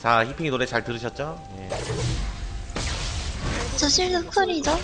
자, 히핑이 노래 잘 들으셨죠? 예. 저 실드 쿨이죠?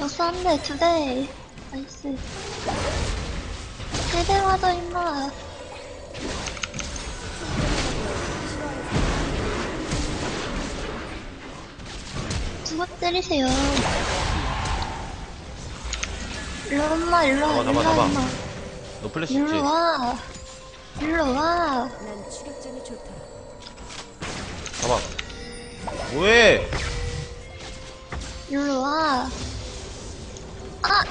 여섯 한 대, 두 대. 나이스. 세대 맞아, 임마. 누가 때리세요? 일로 엄마, 일로 와, 잡아, 일로 잡아. 너 플래시 있지? 일로 와. 일로 와. 난 추격전이 좋더라. 잡아. 뭐해? 일로 와. 아!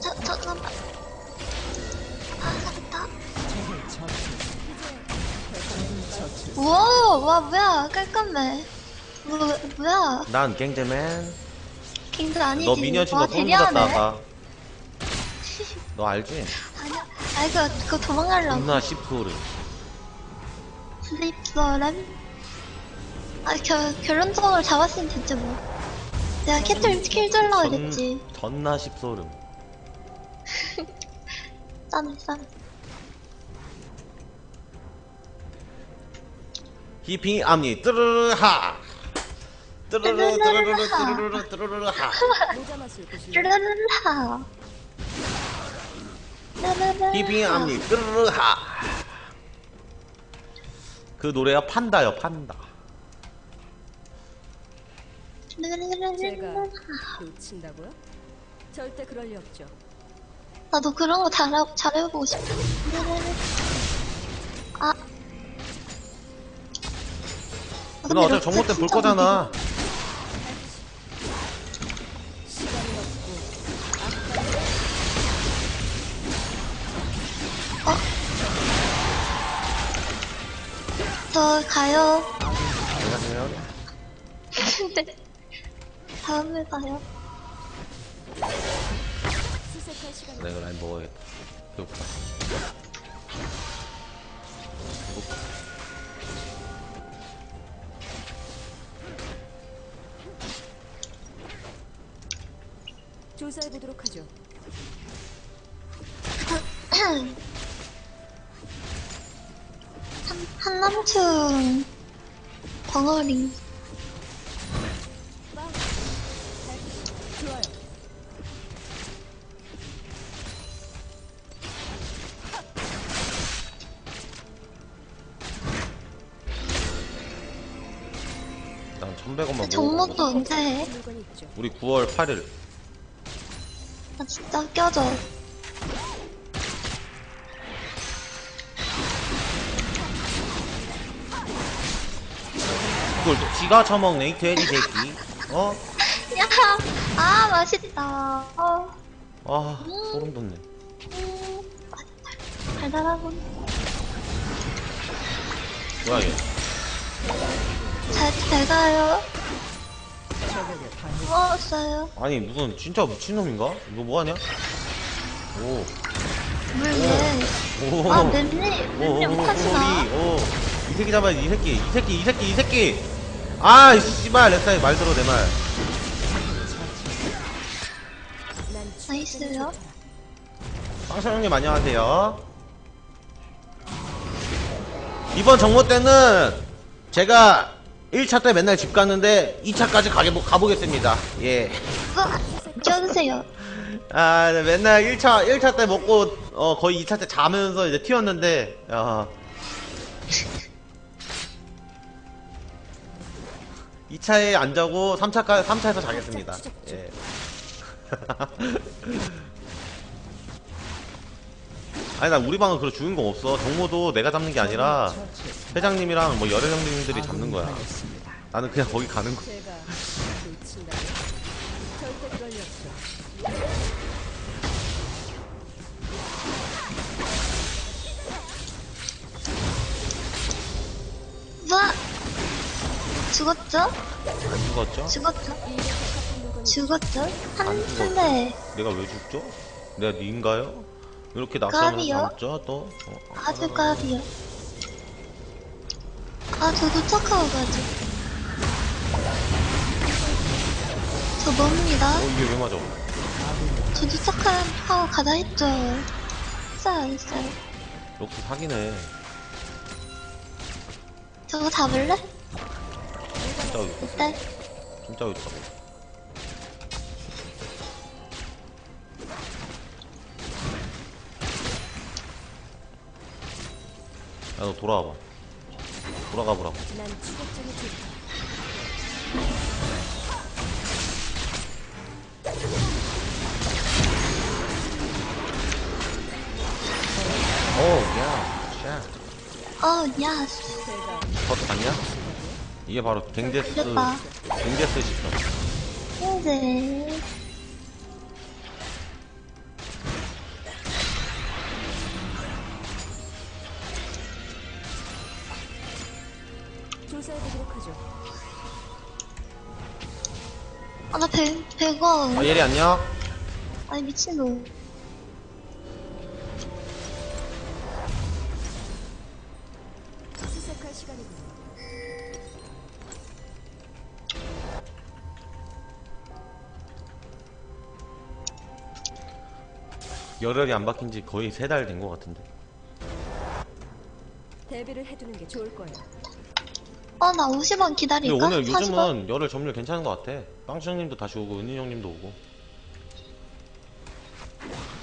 저, 저, 잠깐만. 아. 우와, 와, 뭐야. 깔끔해. 뭐, 뭐야. 난 갱제맨. 킹도 아니지. 너 미니언 친구 와, 소름 대리하네. 돋았다, 아까. 너 알지? 아니야. 아, 이거, 그거 도망가려고. 존나 시프를. 슬립서램? 아, 겨, 결론적으로 잡았으면 됐지, 뭐. 내가 캐틀 킬 줄라 그랬지. 전나 십소름. 짠, 짠. 히핑이 앞니 뜨르르 하. 뜨르르 뜨르르 뜨르르 뜨르르 하. 모자? 르르르하. 르르르하. 히핑이 앞니 뜨르르 하. 그 노래가 판다요, 판다. 제가. 놓친다고요? 절대 그럴 리 없죠. 나도 그런 거 잘해, 잘해보고 싶어. 아. 아, 누나 어차피 럭스 정모 때 볼 진짜 거잖아. 시간이 내가 라인 먹어야겠다. 배고프다. 조사해 보도록 하죠. 한, 한남충 벙어리. 난 1100원만 정모도 먹어. 언제 해? 우리 9월 8일. 나 진짜 껴줘. 그걸 지가 처먹네, 이 돼지 새끼. 어? 야, 아 맛있다. 어, 아, 소름 돋네. 음. 달달하고. 뭐야, 얘. 잘, 잘 가요. 고마웠어요. 아니, 무슨, 진짜 미친놈인가? 너 뭐하냐? 오. 물 왜? 오. 아, 오, 오, 못하지 마. 오, 오. 이 새끼 잡아야지, 이 새끼. 이 새끼, 이 새끼, 이 새끼. 아, 이 씨발, 렉사이 말 들어, 내 말. 난 나이스요. 빵샤 형님 안녕하세요. 이번 정모 때는 제가 1차 때 맨날 집 갔는데 2차까지 가게, 가보겠습니다. 예. 으악, 껴주세요. 아, 네, 맨날 1차, 1차 때 먹고, 어, 거의 2차 때 자면서 이제 튀었는데, 어. 2차에 안 자고 3차까, 3차에서 자겠습니다. 예. 아니, 나 우리 방은 그런 주인공 없어. 정모도 내가 잡는 게 아니라, 회장님이랑 뭐 여러 형님들이 잡는 거야. 나는 그냥 거기 가는 거. 없죠. 으악! 죽었죠? 안 죽었죠? 죽었죠? 죽었죠? 한, 안 죽었죠. 대. 내가 왜 죽죠? 내가 니인가요? 이렇게 낙서하면서 까비요? 잡죠 또? 어, 아주 까비요. 아, 저 도 착하고 가죠. 저 멉니다. 어 이게 왜 맞아? 저 도착하고 가자 했죠. 했어요, 했어요. 록스 사기네. 저거 잡을래? 진짜 어디 있어? 진짜 어디 있어? 야, 너 돌아와봐. 돌아가 보라고. 난 추격전이 좋다. 오, 야, 샤. 어, 그것도 봤냐? 이게 바로 됐다. 갱제스 시점. 이제. 100, 100원. 아, 예리 안녕? 아니, 미친놈. 열혈이 안 바뀐 지 거의 세 달 된 것 같은데. 대비를 해두는 게 좋을 거예요. 어, 나 50원 근데 기다릴까? 오늘 40원? 요즘은 열혈 점유율 괜찮은 것 같아. 빵수 형님도 다시 오고, 은희 형님도 오고.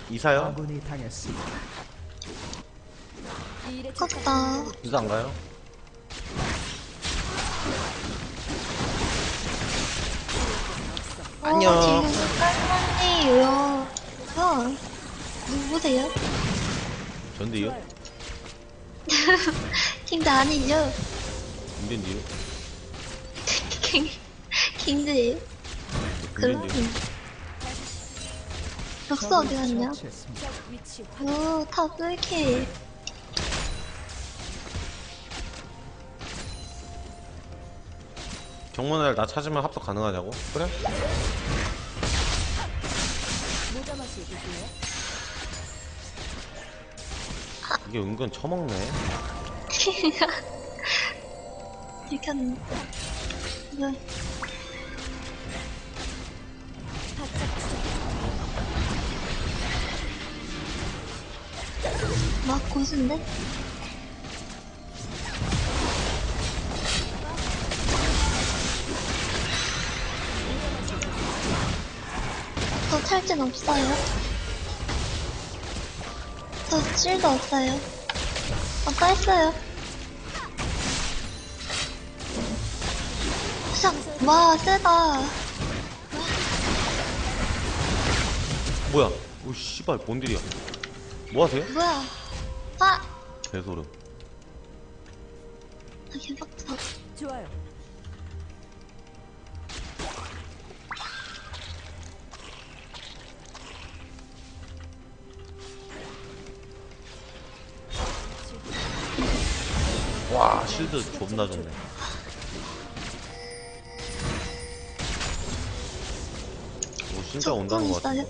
이사요? 아군이 당했습니다. 이사 안 가요? 안녕. 어, 지금 깔끔한데요. 뭐야? 누구세요? 전데요? 킹드 아니죠? 인벤디요? 킹, 킹드예요? 그럼. 인벤디요? 벽수 어디 갔냐? 오, 탑 뚫기. 경문을 나 찾으면 합석 가능하냐고? 그래? 모자 맛이 드세요? 이게 은근 처먹네. 들켰는데. 막 고수인데? 저 탈진 없어요? 저 실도 없어요. 아까 했어요. 샷! 와, 세다. 뭐야? 오, 씨발, 뭔 일이야? 뭐 하세요? 뭐야? 아! 개소름. 아, 개박사. 좋아요. 와, 실드 존나 좋네. 오, 진짜 저 온다는 꿍것 같아.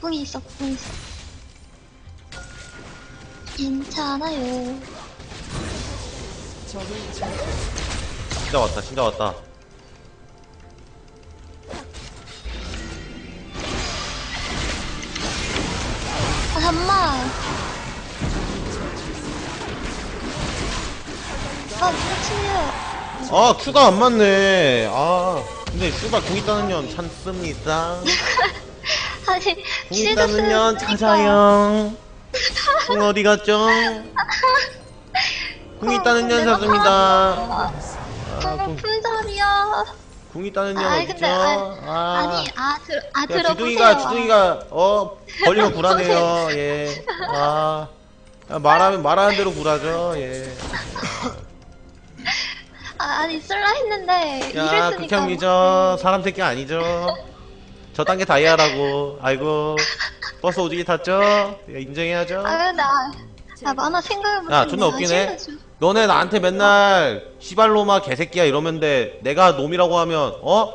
꿍이 있어, 꿍 있어. 괜찮아요. 진짜 왔다, 진짜 왔다. 아, 잠만. 아, 미치요. 아, 큐가 안 맞네. 아, 근데 슈가 궁 있다는 년 찾습니다. 아니, 궁 실드 있다는 년. 찾아요. 궁 어디 갔죠? 궁 있다는 년 찾습니다. 아, 정말 궁, 풀잡이야. 궁 있다는 년 아니, 어딨죠? 근데, 아니, 아, 아니, 아, 들, 아, 야, 들어보세요. 주둥이가, 주둥이가, 어, 걸리면 굴하네요, 예. 아, 야, 말하면, 말하는 대로 굴하죠, 예. 아, 아니, 쓸라 했는데, 야, 이랬으니까. 극혐이죠. 사람 새끼 아니죠. 저 단계 다이아라고. 아이고, 버스 오지게 탔죠? 예, 인정해야죠. 아, 근데, 아, 아 만화 생각을 못했네. 야, 존나 웃기네. 너네 나한테 맨날 시발로마 개새끼야 이러면 돼. 내가 놈이라고 하면 어?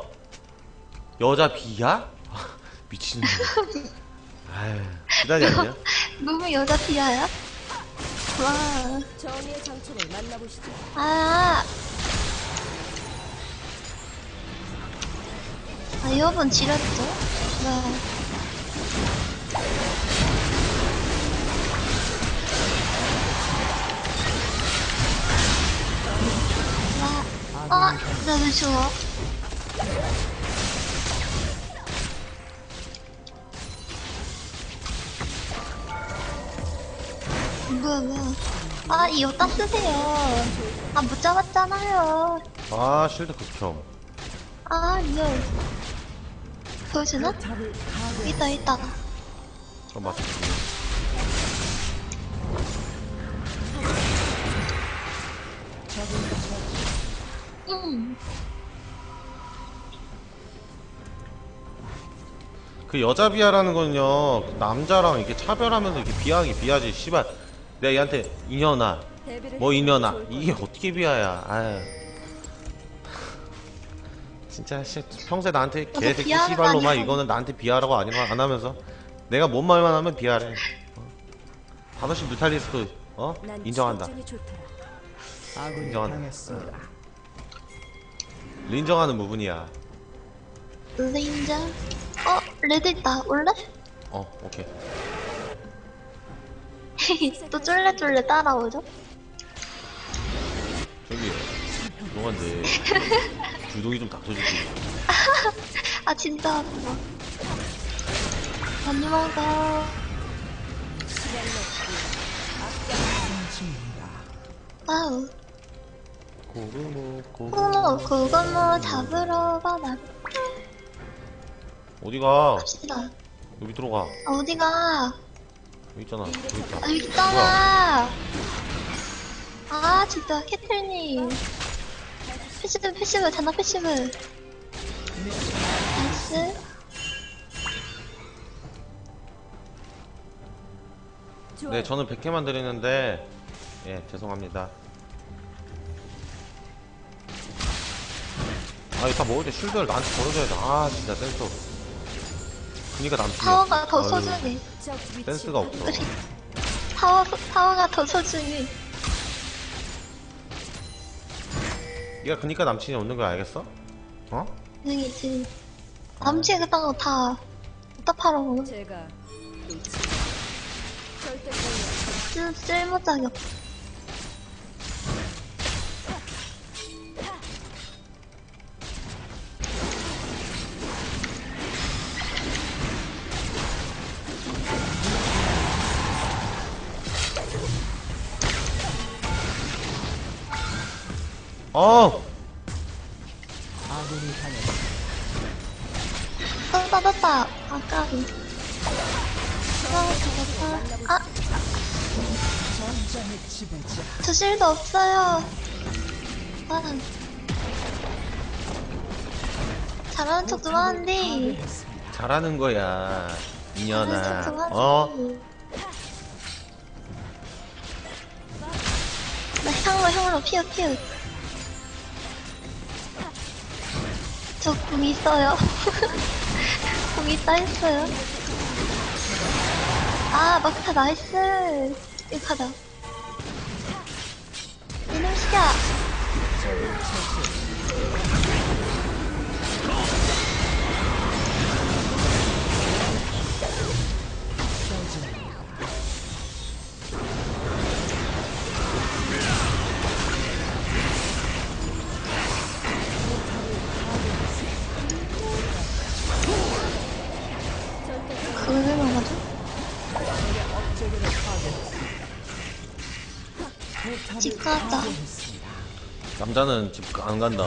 여자 비야? 미친놈. 아유, 기다리 아니야? 너무 여자 피아야? 와, 정의의 장초를 만나보시죠. 아. 아, 이번 지렸죠? 네. 아, 너무 좋아. 뭐야, 뭐야. 아, 이거 따쓰세요. 아, 못 잡았잖아요. 아, 실드 극혐. 아, 리얼. 보여주나? 그 있다, 있다. 그럼 맞지 응. 그 여자 비하라는 건요 그 남자랑 이렇게 차별하면서 이렇게 비하기 비하지 씨발 내가 얘한테 대비를 뭐것 이게 어떻게 비하야 아유 진짜 씨, 평소에 나한테 개새끼 비하는 거 씨발로만. 이거는 나한테 비하라고 안, 안 하면서 내가 뭔 말만 하면 비하래 어? 다섯시 뮤탈리스트 어? 난 인정한다 인정한다. 당했습니다. 인정하는 부분이야 레인저. 어, 레드 있다. 올래? 어 오케이 또 쫄래쫄래 따라오죠? 저기 너한테 주둥이 좀 닥쳐주지 아, 진짜 아 먹어. 와우. 고르모 어머, 그거뭐 잡으러 가나. 어디가 갑시다. 여기 들어가 아, 어디가? 여기 있잖아 여기 있다 아, 여기 있잖아. 아, 진짜, 캐틀님. 패시브, 패시브, 잔나 패시브. 네, 저는 100개만 드리는데, 예, 죄송합니다. 아, 이거 다 먹을 때 쉴드를 나한테 걸어줘야지. 아, 진짜 센스 없어. 그니까 남친이. 타워가 더 아유, 소중해. 센스가 없어. 타워, 타워가 더 소중해. 네가 그니까 남친이 없는 걸 알겠어? 어? 능이지. 남친 그딴 거 다, 팔아먹어. 제가 놓치. 쓸, 쓸모짝이 없어. 어! 아군이 당했습니다. 떴다, 떴다. 아까비. 아, 잡았다. 아, 지배자. 저 실드 없어요. 아. 잘하는 척 좀 하는데. 잘하는 거야. 이년아. 잘하는 척좀 하지. 어? 나 향으로, 향으로, 피우, 피우. 저궁 있어요. 궁 있다 했어요. 아, 막타 나이스. 이거 가자. 이놈 시야. 그걸 막아줘? 집 갔다. 남자는 집 안 간다.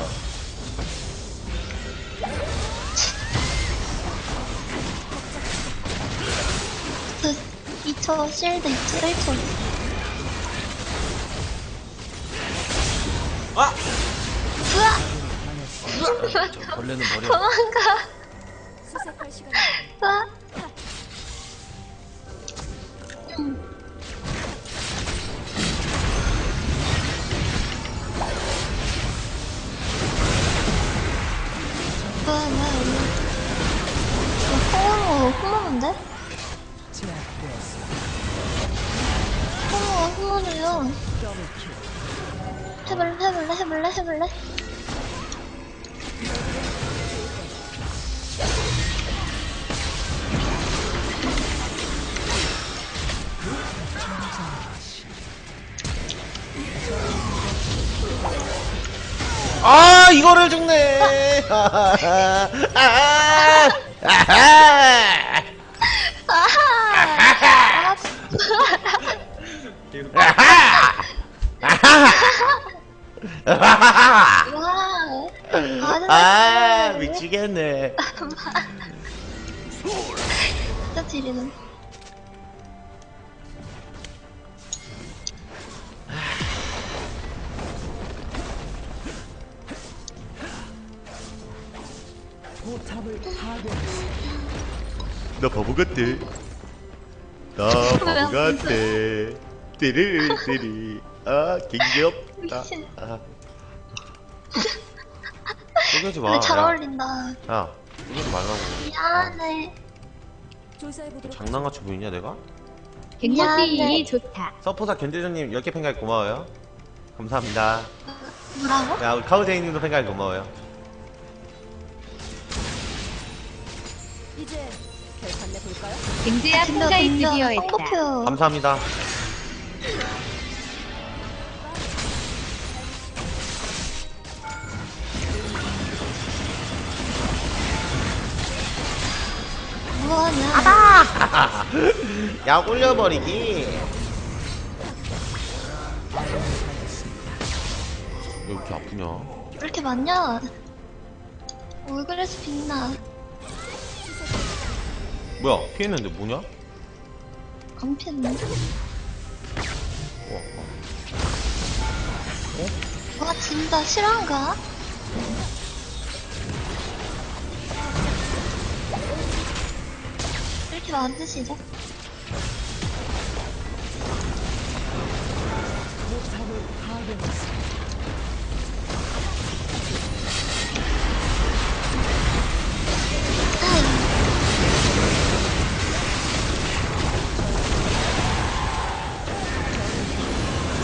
그 2초 실드 있지 1초 아! 으아! 저 벌레는 버려. 도망가. 으아! 제압되었습니다. 홍어가 홍어네요 더블킬. 해볼래 해볼래 해볼래 해볼래 아 이거를 죽네 아, 아, 아, 아, 아하! 와. 아, 아 미치겠네 진짜 지리는. 나 바보 같아 나 바보 같아 띠리리리리 아 갱기없다 미친. 아. 마 근데 잘 야. 어울린다. 야 속여지 말라고 미안해. 조사해보도록 장난같이 보이냐 내가? 미안해. 갱년띠이 좋다. 서포사 견제자님 10개 팬가입 고마워요 감사합니다 뭐라고? 야 우리 카우제이님도 팬가입 고마워요 이제 결판 내볼까요? 갱제야 폰가이 드디어 했다. 감사합니다 뭐하냐? 야 꿀려버리기 왜 이렇게 아프냐 왜 이렇게 많냐? 얼굴에서 빛나. 뭐야 피했는데 뭐냐? 안 피했네. 어, 어. 와, 진짜 실화인가? 포탑을 파괴했습니다.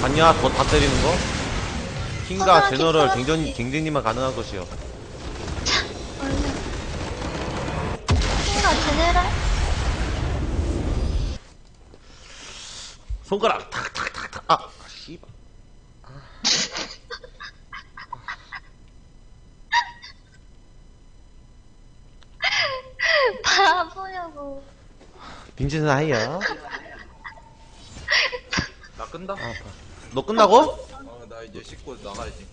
봤냐? 더 다 때리는 거? 킹과 서늘하게 제너럴. 갱전, 갱쟁님만 가능한 것이요 원래. 뭔가 제네랄? 손가락 탁탁탁탁 아 씨발 바보냐고. 빈지는 하이요 나 끈다? 아. 너 끝나고? 어, 나 이제 씻고 나가야지.